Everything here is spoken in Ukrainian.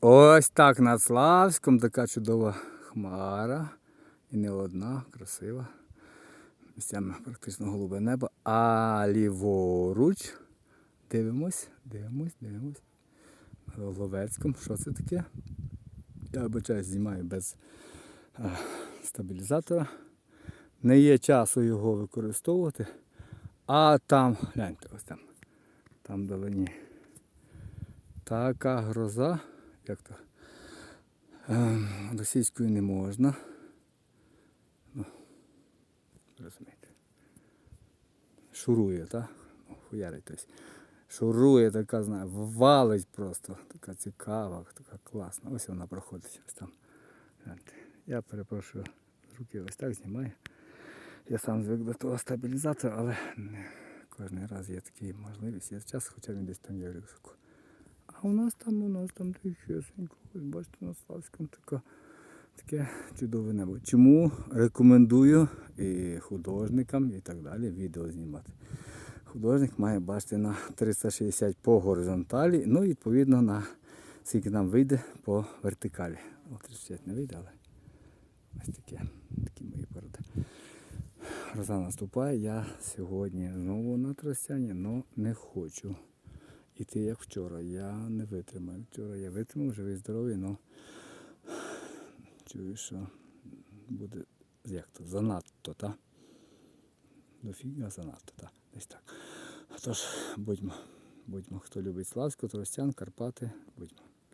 Ось так над Славськом така чудова хмара. І не одна, красива. Місцями практично голубе небо. А ліворуч. Дивимось, дивимось, дивимось. На Ловецькому. Що це таке? Я вибачаю, знімаю без а, стабілізатора. Не є часу його використовувати. А там, гляньте, ось там. Там вдалині. Така гроза. Як то? Ем, російською не можна. Ну, розумієте. Шурує, так? Ну, Хуярить тобто. Шурує така, знаю, валить просто. Така цікава, така класна. Ось вона проходить. Ось там. Я перепрошую, руки ось так знімаю. Я сам звик до того стабілізатора, але кожен раз є така можливість, є час, хоча він десь там є в рюкзаку. А у нас там, у нас там тихесенько, бачите, на Славському така, таке чудове небо. Чому рекомендую і художникам і так далі відео знімати. Художник має бачити на 360 по горизонталі, ну і відповідно на скільки нам вийде по вертикалі. О, 360 не вийде, але ось таке, такі мої породи. Гроза наступає, я сьогодні знову на тростяні, але не хочу іти як вчора. Я не витримаю. Вчора я витримав, живий здоровий, але чую, що буде як то, занадто, так? Дофіга занадто, так. Десь так. Тож, будьмо, будьмо, хто любить Славську, Тростян, Карпати, будьмо.